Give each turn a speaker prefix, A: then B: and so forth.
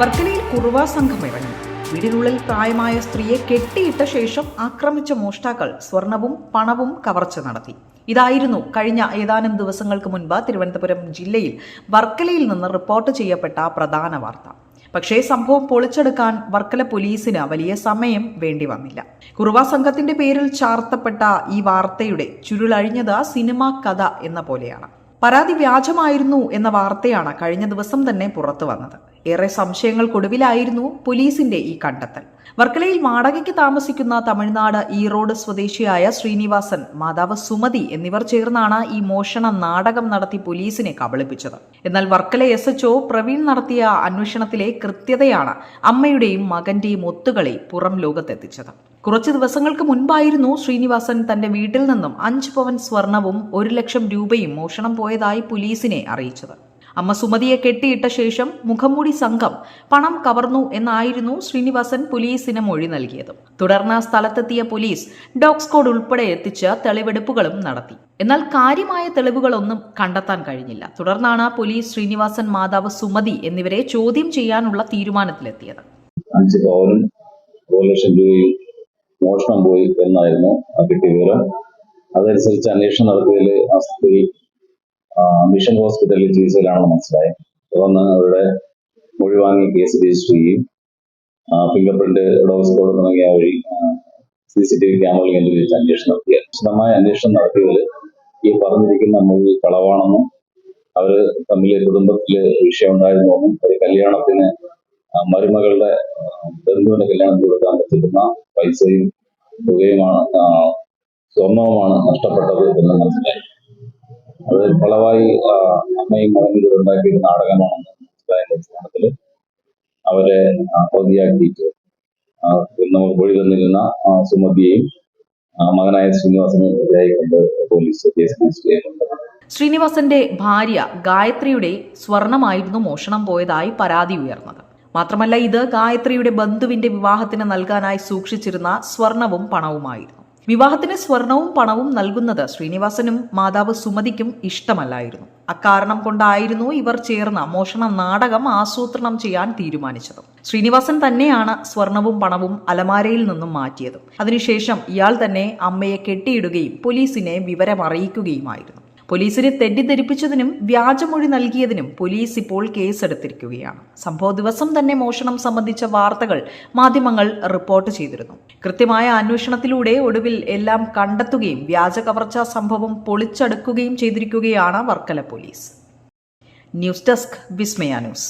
A: വർക്കലയിൽ കുറുവ സംഘം ഇറങ്ങി. വീടിനുള്ളിൽ പ്രായമായ സ്ത്രീയെ കെട്ടിയിട്ട ശേഷം ആക്രമിച്ച മോഷ്ടാക്കൾ സ്വർണവും പണവും കവർച്ച നടത്തി. ഇതായിരുന്നു കഴിഞ്ഞ ഏതാനും ദിവസങ്ങൾക്ക് മുൻപ് തിരുവനന്തപുരം ജില്ലയിൽ വർക്കലയിൽ നിന്ന് റിപ്പോർട്ട് ചെയ്യപ്പെട്ട പ്രധാന വാർത്ത. പക്ഷേ സംഭവം പൊളിച്ചെടുക്കാൻ വർക്കല പോലീസിന് വലിയ സമയം വേണ്ടി വന്നില്ല. കുറുവ സംഘത്തിന്റെ പേരിൽ ചാർത്തപ്പെട്ട ഈ വാർത്തയുടെ ചുരുളഴിഞ്ഞത് സിനിമാ കഥ എന്ന പോലെയാണ്. പരാതി വ്യാജമായിരുന്നു എന്ന വാർത്തയാണ് കഴിഞ്ഞ ദിവസം തന്നെ പുറത്തു വന്നത്. ഏറെ സംശയങ്ങൾക്കൊടുവിലായിരുന്നു പോലീസിന്റെ ഈ കണ്ടെത്തൽ. വർക്കലയിൽ വാടകയ്ക്ക് താമസിക്കുന്ന തമിഴ്നാട് ഈറോഡ് സ്വദേശിയായ ശ്രീനിവാസൻ മാതാവ് സുമതി എന്നിവർ ചേർന്നാണ് ഈ മോഷണ നാടകം നടത്തി പോലീസിനെ കബളിപ്പിച്ചത്. എന്നാൽ വർക്കല എസ് എച്ച്ഒ പ്രവീൺ നടത്തിയ അന്വേഷണത്തിലെ കൃത്യതയാണ് അമ്മയുടെയും മകന്റെയും ഒത്തുകളി പുറം ലോകത്തെത്തിച്ചത്. കുറച്ച് ദിവസങ്ങൾക്ക് മുൻപായിരുന്നു ശ്രീനിവാസൻ തന്റെ വീട്ടിൽ നിന്നും അഞ്ച് പവൻ സ്വർണവും ഒരു ലക്ഷം രൂപയും മോഷണം പോയതായി പോലീസിനെ അറിയിച്ചത്. അമ്മ സുമതിയെ കെട്ടിയിട്ട ശേഷം മുഖംമൂടി സംഘം പണം കവർന്നു എന്നായിരുന്നു ശ്രീനിവാസൻ പോലീസിന് മൊഴി നൽകിയത്. തുടർന്ന് സ്ഥലത്തെത്തിയ പോലീസ് ഡോഗ് സ്ക്വാഡ് ഉൾപ്പെടെ എത്തിച്ച് തെളിവെടുപ്പുകളും നടത്തി. എന്നാൽ കാര്യമായ തെളിവുകളൊന്നും കണ്ടെത്താൻ കഴിഞ്ഞില്ല. തുടർന്നാണ് പോലീസ് ശ്രീനിവാസൻ മാതാവ് സുമതി എന്നിവരെ ചോദ്യം ചെയ്യാനുള്ള തീരുമാനത്തിലെത്തിയത്.
B: മോഷണം പോയി എന്നായിരുന്നു ആ കിട്ടിയ വിവരം. അതനുസരിച്ച് അന്വേഷണം നടത്തിയതിൽ ആ സ്ത്രീ മിഷൻ ഹോസ്പിറ്റലിൽ ചികിത്സയിലാണെന്ന് മനസ്സിലായി. തുടർന്ന് അവരുടെ മൊഴി വാങ്ങി കേസ് രജിസ്റ്റർ ചെയ്യും ഫിംഗർ പ്രിന്റ് ഡോസ്കോഡ് സ്കോഡ് തുടങ്ങിയ വഴി സി സി ടി വി ക്യാമറകൾ കേന്ദ്രീകരിച്ച് അന്വേഷണം നടത്തിയ വിശദമായ അന്വേഷണം നടത്തിയതിൽ ഈ പറഞ്ഞിരിക്കുന്ന മൊഴി കളവാണെന്നും അവർ തമ്മിൽ കുടുംബത്തിൽ വിഷയം ഉണ്ടായിരുന്നെന്നും ഒരു കല്യാണത്തിന് മരുമകളുടെ ബന്ധുവിന്റെ കല്യാണത്തിന് കൊടുക്കാൻ പറ്റുന്ന പൈസയും തുകയുമാണ് സ്വർണവുമാണ് നഷ്ടപ്പെട്ടത് എന്ന് മനസ്സിലായി. അത് കളവായി ആ, അമ്മയും മകനും കൂടെ ഉണ്ടാക്കിയ നാടകമാണെന്ന് മനസ്സിലായതിന്റെ അടിസ്ഥാനത്തിൽ അവരെ പ്രതിയാക്കിയിട്ട് നമ്മൾ മൊഴി തന്നിരുന്ന സുമതിയെയും മകനായ ശ്രീനിവാസനെ കൊണ്ട് പോലീസ് കേസ് രജിസ്റ്റർ ചെയ്യുന്നുണ്ട്
A: ശ്രീനിവാസന്റെ ഭാര്യ ഗായത്രിയുടെ സ്വർണമായിരുന്നു മോഷണം പോയതായി പരാതി ഉയർന്നത്. മാത്രമല്ല ഇത് ഗായത്രിയുടെ ബന്ധുവിന്റെ വിവാഹത്തിന് നൽകാനായി സൂക്ഷിച്ചിരുന്ന സ്വർണവും പണവുമായിരുന്നു. വിവാഹത്തിന് സ്വർണവും പണവും നൽകുന്നത് ശ്രീനിവാസനും മാതാവ് സുമതിക്കും ഇഷ്ടമല്ലായിരുന്നു. അക്കാരണം കൊണ്ടായിരുന്നു ഇവർ ചേർന്ന മോഷണ നാടകം ആസൂത്രണം ചെയ്യാൻ തീരുമാനിച്ചത്. ശ്രീനിവാസൻ തന്നെയാണ് സ്വർണവും പണവും അലമാരയിൽ നിന്നും മാറ്റിയത്. അതിനുശേഷം ഇയാൾ തന്നെ അമ്മയെ കെട്ടിയിടുകയും പോലീസിനെ വിവരം അറിയിക്കുകയുമായിരുന്നു പോലീസിനെ തെറ്റിദ്ധരിപ്പിച്ചതിനും വ്യാജമൊഴി നൽകിയതിനും പോലീസ് ഇപ്പോൾ കേസെടുത്തിരിക്കുകയാണ്. സംഭവ ദിവസം തന്നെ മോഷണം സംബന്ധിച്ച വാർത്തകൾ മാധ്യമങ്ങൾ റിപ്പോർട്ട് ചെയ്തിരുന്നു. കൃത്യമായ അന്വേഷണത്തിലൂടെ ഒടുവിൽ എല്ലാം കണ്ടെത്തുകയും വ്യാജ കവർച്ചാ സംഭവം പൊളിച്ചടുക്കുകയും ചെയ്തിരിക്കുകയാണ് Varkala police. News desk Vismaya news.